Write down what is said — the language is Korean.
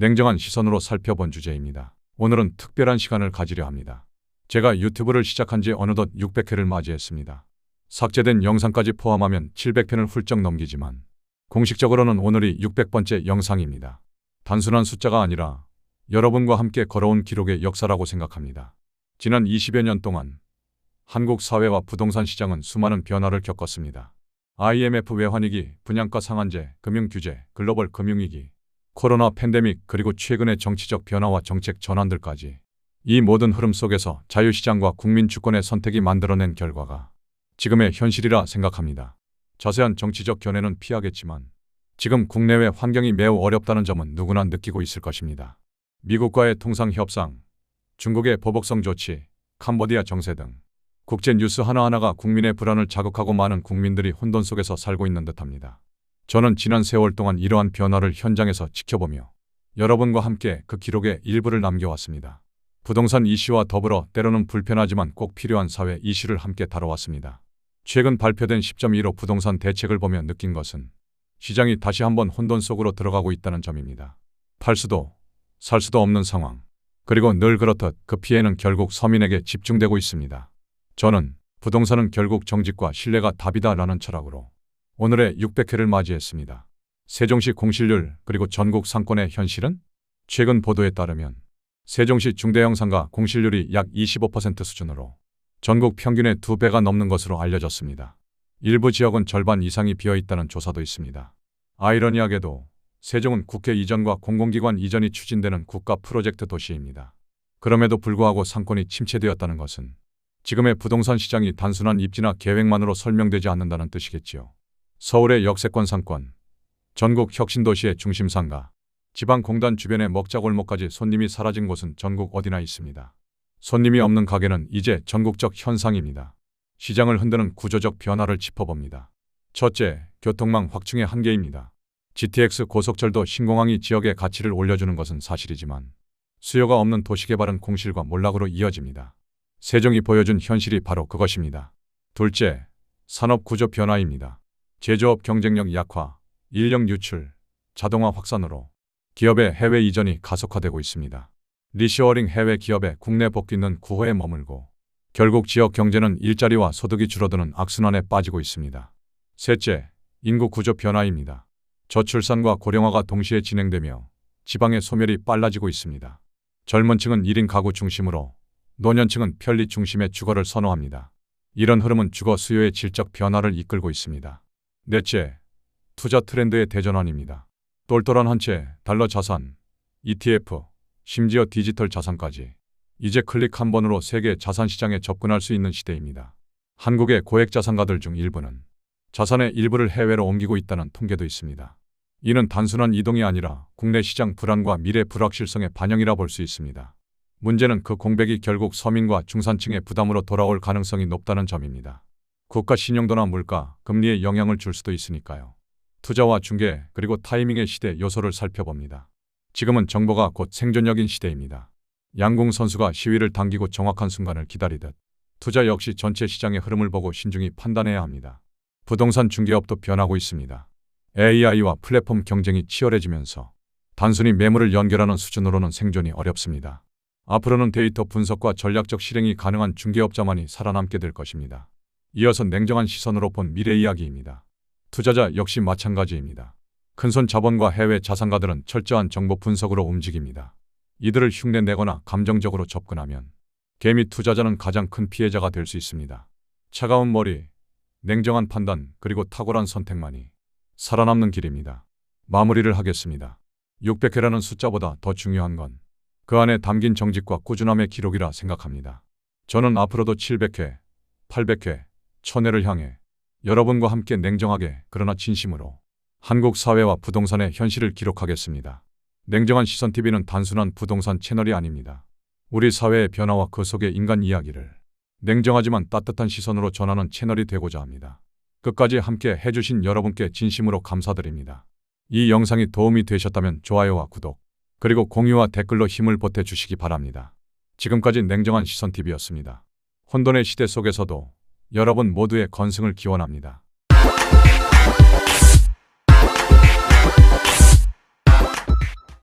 냉정한 시선으로 살펴본 주제입니다. 오늘은 특별한 시간을 가지려 합니다. 제가 유튜브를 시작한 지 어느덧 600회를 맞이했습니다. 삭제된 영상까지 포함하면 700편을 훌쩍 넘기지만 공식적으로는 오늘이 600번째 영상입니다. 단순한 숫자가 아니라 여러분과 함께 걸어온 기록의 역사라고 생각합니다. 지난 20여 년 동안 한국 사회와 부동산 시장은 수많은 변화를 겪었습니다. IMF 외환위기, 분양가 상한제, 금융규제, 글로벌 금융위기, 코로나 팬데믹 그리고 최근의 정치적 변화와 정책 전환들까지 이 모든 흐름 속에서 자유시장과 국민 주권의 선택이 만들어낸 결과가 지금의 현실이라 생각합니다. 자세한 정치적 견해는 피하겠지만 지금 국내외 환경이 매우 어렵다는 점은 누구나 느끼고 있을 것입니다. 미국과의 통상 협상, 중국의 보복성 조치, 캄보디아 정세 등 국제 뉴스 하나하나가 국민의 불안을 자극하고 많은 국민들이 혼돈 속에서 살고 있는 듯합니다. 저는 지난 세월 동안 이러한 변화를 현장에서 지켜보며 여러분과 함께 그 기록의 일부를 남겨왔습니다. 부동산 이슈와 더불어 때로는 불편하지만 꼭 필요한 사회 이슈를 함께 다뤄왔습니다. 최근 발표된 10.15 부동산 대책을 보며 느낀 것은 시장이 다시 한번 혼돈 속으로 들어가고 있다는 점입니다. 팔 수도 살 수도 없는 상황. 그리고 늘 그렇듯 그 피해는 결국 서민에게 집중되고 있습니다. 저는 부동산은 결국 정직과 신뢰가 답이다라는 철학으로 오늘의 600회를 맞이했습니다. 세종시 공실률 그리고 전국 상권의 현실은 최근 보도에 따르면 세종시 중대형 상가 공실률이 약 25% 수준으로 전국 평균의 두 배가 넘는 것으로 알려졌습니다. 일부 지역은 절반 이상이 비어 있다는 조사도 있습니다. 아이러니하게도 세종은 국회 이전과 공공기관 이전이 추진되는 국가 프로젝트 도시입니다. 그럼에도 불구하고 상권이 침체되었다는 것은 지금의 부동산 시장이 단순한 입지나 계획만으로 설명되지 않는다는 뜻이겠지요. 서울의 역세권 상권, 전국 혁신도시의 중심 상가, 지방공단 주변의 먹자골목까지 손님이 사라진 곳은 전국 어디나 있습니다. 손님이 없는 가게는 이제 전국적 현상입니다. 시장을 흔드는 구조적 변화를 짚어봅니다. 첫째, 교통망 확충의 한계입니다. GTX 고속철도 신공항이 지역의 가치를 올려주는 것은 사실이지만 수요가 없는 도시개발은 공실과 몰락으로 이어집니다. 세종이 보여준 현실이 바로 그것입니다. 둘째, 산업 구조 변화입니다. 제조업 경쟁력 약화, 인력 유출, 자동화 확산으로 기업의 해외 이전이 가속화되고 있습니다. 리시어링 해외 기업의 국내 복귀는 구호에 머물고 결국 지역 경제는 일자리와 소득이 줄어드는 악순환에 빠지고 있습니다. 셋째, 인구 구조 변화입니다. 저출산과 고령화가 동시에 진행되며 지방의 소멸이 빨라지고 있습니다. 젊은 층은 1인 가구 중심으로 노년층은 편리 중심의 주거를 선호합니다. 이런 흐름은 주거 수요의 질적 변화를 이끌고 있습니다. 넷째, 투자 트렌드의 대전환입니다. 똘똘한 한 채, 달러 자산, ETF, 심지어 디지털 자산까지 이제 클릭 한 번으로 세계 자산 시장에 접근할 수 있는 시대입니다. 한국의 고액 자산가들 중 일부는 자산의 일부를 해외로 옮기고 있다는 통계도 있습니다. 이는 단순한 이동이 아니라 국내 시장 불안과 미래 불확실성의 반영이라 볼 수 있습니다. 문제는 그 공백이 결국 서민과 중산층의 부담으로 돌아올 가능성이 높다는 점입니다. 국가 신용도나 물가, 금리에 영향을 줄 수도 있으니까요. 투자와 중개, 그리고 타이밍의 시대 요소를 살펴봅니다. 지금은 정보가 곧 생존력인 시대입니다. 양궁 선수가 시위를 당기고 정확한 순간을 기다리듯 투자 역시 전체 시장의 흐름을 보고 신중히 판단해야 합니다. 부동산 중개업도 변하고 있습니다. AI와 플랫폼 경쟁이 치열해지면서 단순히 매물을 연결하는 수준으로는 생존이 어렵습니다. 앞으로는 데이터 분석과 전략적 실행이 가능한 중개업자만이 살아남게 될 것입니다. 이어서 냉정한 시선으로 본 미래 이야기입니다. 투자자 역시 마찬가지입니다. 큰손 자본과 해외 자산가들은 철저한 정보 분석으로 움직입니다. 이들을 흉내내거나 감정적으로 접근하면 개미 투자자는 가장 큰 피해자가 될 수 있습니다. 차가운 머리, 냉정한 판단, 그리고 탁월한 선택만이 살아남는 길입니다. 마무리를 하겠습니다. 600회라는 숫자보다 더 중요한 건 그 안에 담긴 정직과 꾸준함의 기록이라 생각합니다. 저는 앞으로도 700회, 800회, 1000회를 향해 여러분과 함께 냉정하게 그러나 진심으로 한국 사회와 부동산의 현실을 기록하겠습니다. 냉정한 시선TV는 단순한 부동산 채널이 아닙니다. 우리 사회의 변화와 그 속의 인간 이야기를 냉정하지만 따뜻한 시선으로 전하는 채널이 되고자 합니다. 끝까지 함께 해주신 여러분께 진심으로 감사드립니다. 이 영상이 도움이 되셨다면 좋아요와 구독, 그리고 공유와 댓글로 힘을 보태주시기 바랍니다. 지금까지 냉정한 시선TV였습니다. 혼돈의 시대 속에서도 여러분 모두의 건승을 기원합니다.